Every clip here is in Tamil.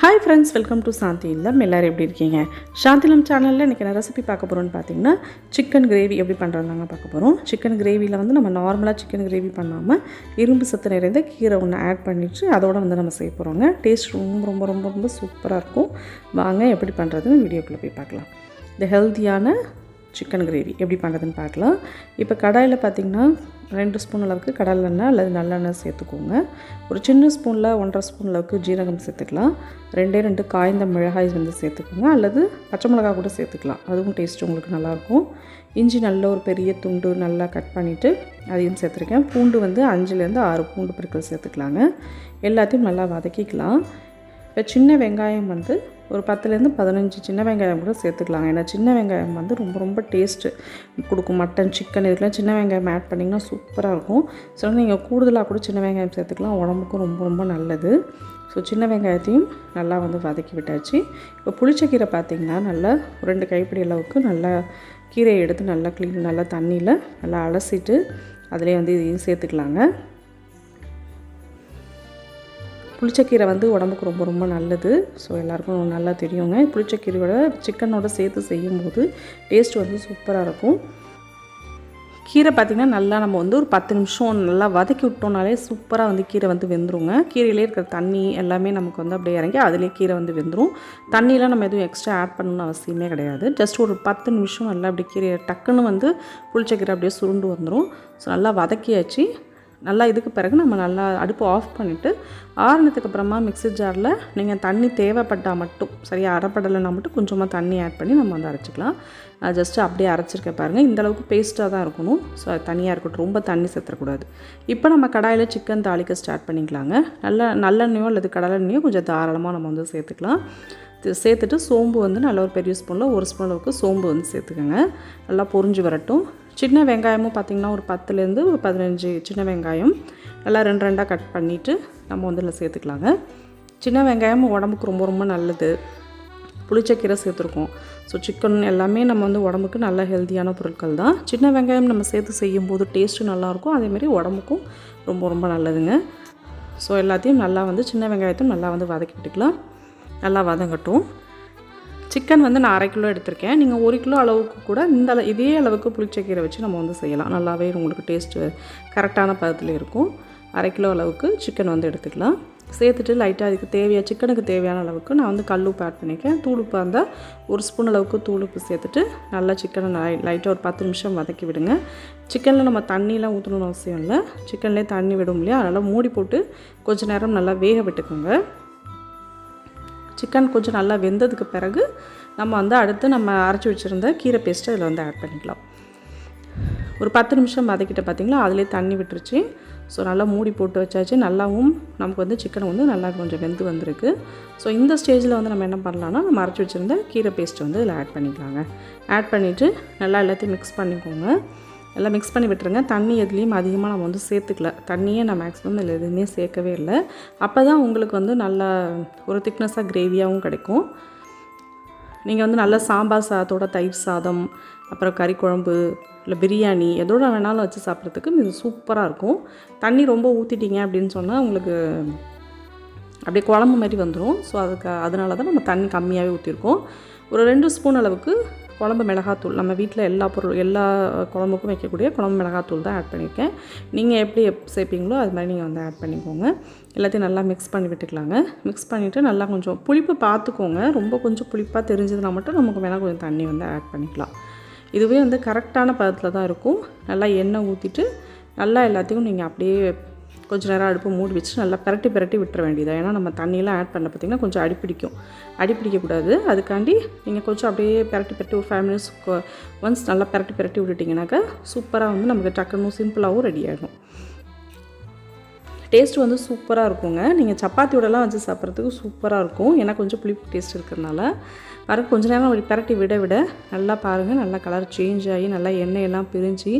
Hi friends welcome to Shanthi Illam எல்லோரும் எப்படி இருக்கீங்க? சாந்திலம் சேனலில் இன்றைக்கி நான் ரெசிபி பார்க்க போகிறோன்னு பார்த்தீங்கன்னா சிக்கன் கிரேவி எப்படி பண்ணுறதுனாங்க பார்க்க போகிறோம் சிக்கன் கிரேவியில் வந்து நம்ம நார்மலாக சிக்கன் கிரேவி பண்ணாமல் இரும்பு சத்து நிறைந்த கீரை ஒன்று ஆட் பண்ணிவிட்டு அதோட வந்து நம்ம செய்ய போகிறோங்க டேஸ்ட் ரொம்ப ரொம்ப ரொம்ப ரொம்ப சூப்பராக இருக்கும். வாங்க எப்படி பண்ணுறதுன்னு வீடியோக்குள்ளே போய் பார்க்கலாம். இந்த ஹெல்த்தியான சிக்கன் கிரேவி. எப்படி பண்ணுறதுன்னு பார்க்கலாம். இப்போ கடாயில் பார்த்தீங்கன்னா ரெண்டு ஸ்பூன் அளவுக்கு கடலெண்ணெய் அல்லது நல்லெண்ணெய் சேர்த்துக்கோங்க. ஒரு சின்ன ஸ்பூனில் ஒன்றரை ஸ்பூன் அளவுக்கு ஜீரகம் சேர்த்துக்கலாம். ரெண்டே ரெண்டு காய்ந்த மிளகாய் வந்து சேர்த்துக்கோங்க. அல்லது பச்சை மிளகாய் கூட சேர்த்துக்கலாம். அதுவும் டேஸ்ட் உங்களுக்கு நல்லாயிருக்கும். இஞ்சி நல்ல ஒரு பெரிய துண்டு நல்லா கட் பண்ணிவிட்டு அதையும் சேர்த்துருக்கேன். பூண்டு வந்து அஞ்சுலேருந்து ஆறு பூண்டு பற்கள் சேர்த்துக்கலாங்க. எல்லாத்தையும் நல்லா வதக்கிக்கலாம். இப்போ சின்ன வெங்காயம் வந்து ஒரு பத்துலேருந்து பதினஞ்சு சின்ன வெங்காயம் கூட சேர்த்துக்கலாங்க. ஏன்னா சின்ன வெங்காயம் வந்து ரொம்ப ரொம்ப டேஸ்ட்டு கொடுக்கும். மட்டன் சிக்கன் இதுக்கெலாம் சின்ன வெங்காயம் ஆட் பண்ணிங்கன்னா சூப்பராக இருக்கும். ஸோ நீங்கள் கூடுதலாக கூட சின்ன வெங்காயம் சேர்த்துக்கலாம். உடம்புக்கும் ரொம்ப ரொம்ப நல்லது. ஸோ சின்ன வெங்காயத்தையும் நல்லா வந்து வதக்கி விட்டாச்சு. இப்போ புளிச்சக்கீரை பார்த்திங்கன்னா நல்லா ரெண்டு கைப்பிடி அளவுக்கு நல்லா கீரையை எடுத்து நல்லா க்ளீன் நல்லா தண்ணியில் நல்லா அலசிட்டு அதிலே வந்து இதையும் சேர்த்துக்கலாங்க. புளிச்சக்கீரை வந்து உடம்புக்கு ரொம்ப ரொம்ப நல்லது. ஸோ எல்லாருக்கும் நல்லா தெரியுங்க. புளிச்சக்கீரையோட சிக்கனோட சேர்த்து செய்யும்போது டேஸ்ட் வந்து சூப்பராக இருக்கும். கீரை பார்த்திங்கன்னா நல்லா நம்ம வந்து ஒரு பத்து நிமிஷம் நல்லா வதக்கி விட்டோம்னாலே சூப்பராக வந்து கீரை வந்து வெந்துருங்க. கீரையிலே இருக்கிற தண்ணி எல்லாமே நமக்கு வந்து அப்படியே இறங்கி அதிலே கீரை வந்து வெந்துடும் தண்ணியெலாம் நம்ம எதுவும் எக்ஸ்ட்ரா ஆட் பண்ணணும்னு அவசியமே கிடையாது. ஜஸ்ட் ஒரு பத்து நிமிஷம் நல்லா அப்படி கீரையை டக்குன்னு வந்து புளிச்ச கீரை அப்படியே சுருண்டு வந்துடும் ஸோ நல்லா வதக்கியாச்சு. நல்லா இதுக்கு பிறகு நம்ம நல்லா அடுப்பு ஆஃப் பண்ணிவிட்டு ஆறுனதுக்கு அப்புறமா மிக்ஸி ஜாரில் நீங்கள் தண்ணி தேவைப்பட்டால் மட்டும் சரியாக அரைப்படலைன்னா மட்டும் கொஞ்சமாக தண்ணி ஆட் பண்ணி நம்ம வந்து அரைச்சிக்கலாம். நான் ஜஸ்ட்டு அப்படியே அரைச்சிருக்க பாருங்கள் இந்த அளவுக்கு பேஸ்ட்டாக தான் இருக்கணும். ஸோ அது தனியாக இருக்கட்டும் ரொம்ப தண்ணி சேர்த்துறக்கூடாது இப்போ நம்ம கடாயில் சிக்கன் தாளிக்க ஸ்டார்ட் பண்ணிக்கலாங்க. நல்ல நல்லெண்ணையோ அல்லது கடலெண்ணையோ கொஞ்சம் தாராளமாக நம்ம வந்து சேர்த்துக்கலாம். சேர்த்துட்டு சோம்பு வந்து நல்ல ஒரு பெரிய ஸ்பூனில் ஒரு ஸ்பூன் அளவுக்கு சோம்பு வந்து சேர்த்துக்கோங்க. நல்லா பொரிஞ்சு வரட்டும். சின்ன வெங்காயமும் பார்த்திங்கன்னா ஒரு பத்துலேருந்து ஒரு பதினஞ்சு சின்ன வெங்காயம் நல்லா ரெண்டு ரெண்டாக கட் பண்ணிவிட்டு நம்ம வந்து இதில் சேர்த்துக்கலாங்க. சின்ன வெங்காயம் உடம்புக்கு ரொம்ப ரொம்ப நல்லது. புளிச்சக்கீரை சேர்த்துருக்கோம். ஸோ சிக்கன் எல்லாமே நம்ம வந்து உடம்புக்கு நல்ல ஹெல்த்தியான பொருட்கள் தான். சின்ன வெங்காயம் நம்ம சேர்த்து செய்யும்போது டேஸ்ட்டும் நல்லாயிருக்கும். அதேமாரி உடம்புக்கும் ரொம்ப ரொம்ப நல்லதுங்க. ஸோ எல்லாத்தையும் நல்லா வந்து சின்ன வெங்காயத்தையும் நல்லா வந்து வதக்கி விட்டுக்கலாம் நல்லா வதங்கட்டும். சிக்கன் வந்து நான் அரை கிலோ எடுத்திருக்கேன். நீங்கள் ஒரு கிலோ அளவுக்கு கூட இந்த அளவு இதே அளவுக்கு புளிச்சக்கீரை வச்சு நம்ம வந்து செய்யலாம். நல்லாவே உங்களுக்கு டேஸ்ட்டு கரெக்டான பதத்தில் இருக்கும். அரை கிலோ அளவுக்கு சிக்கன் வந்து எடுத்துக்கலாம். சேர்த்துட்டு லைட்டாக அதுக்கு தேவையான சிக்கனுக்கு தேவையான அளவுக்கு நான் வந்து கல் உப்பு ஆட் பண்ணியிருக்கேன் தூளுப்பாக இருந்தால் ஒரு ஸ்பூன் அளவுக்கு தூளுப்பு சேர்த்துட்டு நல்லா சிக்கனை லைட்டாக ஒரு பத்து நிமிஷம் வதக்கி விடுங்க. சிக்கனில் நம்ம தண்ணியெலாம் ஊற்றணும்னு அவசியம் இல்லை. சிக்கன்லேயே தண்ணி விடும் இல்லையா? அதனால் மூடி போட்டு கொஞ்சம் நேரம் நல்லா வேக விட்டுக்கோங்க. சிக்கன் கொஞ்சம் நல்லா வெந்ததுக்கு பிறகு நம்ம வந்து அடுத்து நம்ம அரைச்சி வச்சுருந்த கீரை பேஸ்ட்டை அதில் வந்து ஆட் பண்ணிக்கலாம். ஒரு பத்து நிமிஷம் வதக்கிட்ட பார்த்திங்களா அதிலே தண்ணி விட்டுருச்சு. ஸோ நல்லா மூடி போட்டு வச்சாச்சு. நல்லாவும் நமக்கு வந்து சிக்கன் வந்து நல்லா கொஞ்சம் வெந்து வந்திருக்கு. ஸோ இந்த ஸ்டேஜில் வந்து நம்ம என்ன பண்ணலான்னா நம்ம அரைச்சி வச்சுருந்த கீரை பேஸ்ட்டு வந்து இதில் ஆட் பண்ணிக்கலாங்க. ஆட் பண்ணிவிட்டு நல்லா எல்லாத்தையும் மிக்ஸ் பண்ணிக்கோங்க. எல்லாம் மிக்ஸ் பண்ணி விட்டுருங்க. தண்ணி எதுலேயும் அதிகமாக நம்ம வந்து சேர்த்துக்கல. தண்ணியே நான் மேக்ஸிமம் இதில் எதுவுமே சேர்க்கவே இல்லை. அப்போ தான் உங்களுக்கு வந்து நல்லா ஒரு திக்னஸாக கிரேவியாகவும் கிடைக்கும். நீங்கள் வந்து நல்ல சாம்பார் சாதத்தோட தயிர் சாதம் அப்புறம் கறி குழம்பு இல்லை பிரியாணி எதோட வேணாலும் வச்சு சாப்பிட்றதுக்கு இது சூப்பராக இருக்கும். தண்ணி ரொம்ப ஊற்றிட்டீங்க அப்படின்னு சொன்னால் உங்களுக்கு அப்படியே குழம்பு மாதிரி வந்துடும் ஸோ அதுக்கு அதனால தான் நம்ம தண்ணி கம்மியாகவே ஊற்றிருக்கோம் ஒரு ரெண்டு ஸ்பூன் அளவுக்கு குழம்பு மிளகாத்தூள். நம்ம வீட்டில் எல்லா பொருள் எல்லா குழம்புக்கும் வைக்கக்கூடிய குழம்பு மிளகாத்தூள் தான் ஆட் பண்ணியிருக்கேன் நீங்கள் எப்படி எப் சேர்ப்பீங்களோ அது மாதிரி நீங்கள் வந்து ஆட் பண்ணிக்கோங்க. எல்லாத்தையும் நல்லா மிக்ஸ் பண்ணி விட்டுக்கலாங்க. மிக்ஸ் பண்ணிவிட்டு நல்லா கொஞ்சம் புளிப்பு பார்த்துக்கோங்க. ரொம்ப கொஞ்சம் புளிப்பாக தெரிஞ்சதுன்னா மட்டும் நமக்கு வேணால் கொஞ்சம் தண்ணி வந்து ஆட் பண்ணிக்கலாம். இதுவே வந்து கரெக்டான பதத்தில் தான் இருக்கும். நல்லா எண்ணெய் ஊற்றிட்டு நல்லா எல்லாத்தையும் நீங்கள் அப்படியே கொஞ்ச நேரம் அடுப்பு மூடி வச்சு நல்லா பரட்டி பரட்டி விட்டுற வேண்டியது ஏன்னா நம்ம தண்ணியெலாம் ஆட் பண்ண பார்த்திங்கன்னா கொஞ்சம் அடிப்பிடிக்கும் அடிப்பிடிக்கக்கூடாது அதுக்காண்டி நீங்கள் கொஞ்சம் அப்படியே பரட்டி பரட்டி ஒரு ஃபைவ் மினிட்ஸ் ஒன்ஸ் நல்லா பரட்டி பரட்டி விட்டுட்டிங்கனாக்கா சூப்பராக வந்து நமக்கு டக்குன்னு சிம்பிளாகவும் ரெடி ஆகிடும் டேஸ்ட் வந்து சூப்பராக இருக்குங்க. நீங்கள் சப்பாத்தியோடலாம் வச்சு சாப்பிட்றதுக்கு சூப்பராக இருக்கும். ஏன்னா கொஞ்சம் புளிப்பு டேஸ்ட் இருக்கிறதுனால. வர கொஞ்ச நேரம் அப்படி பரட்டி விட விட நல்லா பாருங்கள் நல்லா கலர் சேஞ்ச் ஆகி நல்லா எண்ணெயெல்லாம் பிரிஞ்சு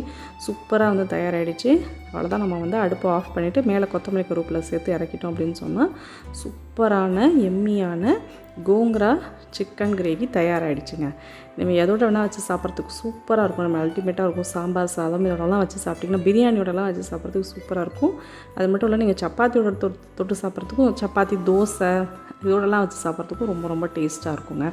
சூப்பராக வந்து தயாராகிடுச்சு அவ்வளோதான் நம்ம வந்து அடுப்பை ஆஃப் பண்ணிவிட்டு மேலே கொத்தமல்லி கருவேப்பில் சேர்த்து இறக்கிட்டோம் அப்படின்னு சொன்னால் சூப்பரான எம்மியான கோங்கரா சிக்கன் கிரேவி தயாராகிடுச்சுங்க நம்ம எதோட வேணால் வச்சு சாப்பிட்றதுக்கு சூப்பராக இருக்கும். நம்ம அல்டிமேட்டாக இருக்கும். சாம்பார் சாதம் இதோடலாம் வச்சு சாப்பிட்டிங்கன்னா பிரியாணியோடலாம் வச்சு சாப்பிட்றதுக்கு சூப்பராக இருக்கும். அது மட்டும் இல்லை நீங்கள் சப்பாத்தியோட தொட்டு தொட்டு சாப்பிட்றதுக்கும் சப்பாத்தி தோசை இதோடலாம் வச்சு சாப்பிட்றதுக்கும் ரொம்ப ரொம்ப டேஸ்ட்டாக இருக்குங்க.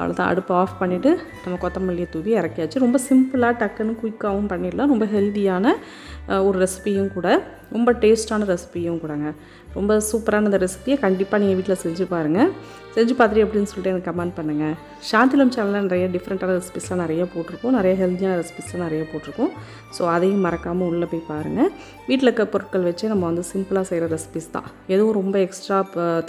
அவ்வளோதான் அடுப்பு ஆஃப் பண்ணிவிட்டு நம்ம கொத்தமல்லியை தூவி இறக்கியாச்சு. ரொம்ப சிம்பிளாக டக்குன்னு குயிக்காகவும் பண்ணிடலாம். ரொம்ப ஹெல்த்தியான ஒரு ரெசிபியும் கூட. ரொம்ப டேஸ்ட்டான ரெசிபியும் கூடங்க. ரொம்ப சூப்பரான இந்த ரெசிபியை கண்டிப்பாக நீங்கள் வீட்டில் செஞ்சு பாருங்கள் செஞ்சு பார்த்துட்டு எப்படின்னு சொல்லிட்டு எனக்கு கமெண்ட் பண்ணுங்கள் சாந்திலம் சேனலில் நிறைய டிஃப்ரெண்ட்டான ரெசிபிஸ்லாம் நிறைய போட்டிருக்கோம். நிறைய ஹெல்த்தியான ரெசிபிஸ்லாம் நிறைய போட்டிருக்கோம். ஸோ அதையும் மறக்காமல் உள்ளே போய் பாருங்கள் வீட்டில் இருக்க பொருட்கள் வச்சு நம்ம வந்து சிம்பிளாக செய்கிற ரெசிபிஸ் தான். எதுவும் ரொம்ப எக்ஸ்ட்ரா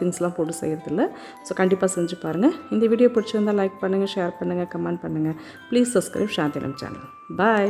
திங்ஸ்லாம் போட்டு செய்கிறதில்ல ஸோ கண்டிப்பாக செஞ்சு பாருங்கள் இந்த வீடியோ பிடிச்சிருந்தால் லைக் பண்ணுங்கள் ஷேர் பண்ணுங்கள் கமெண்ட் பண்ணுங்கள் please subscribe Shanthilam channel bye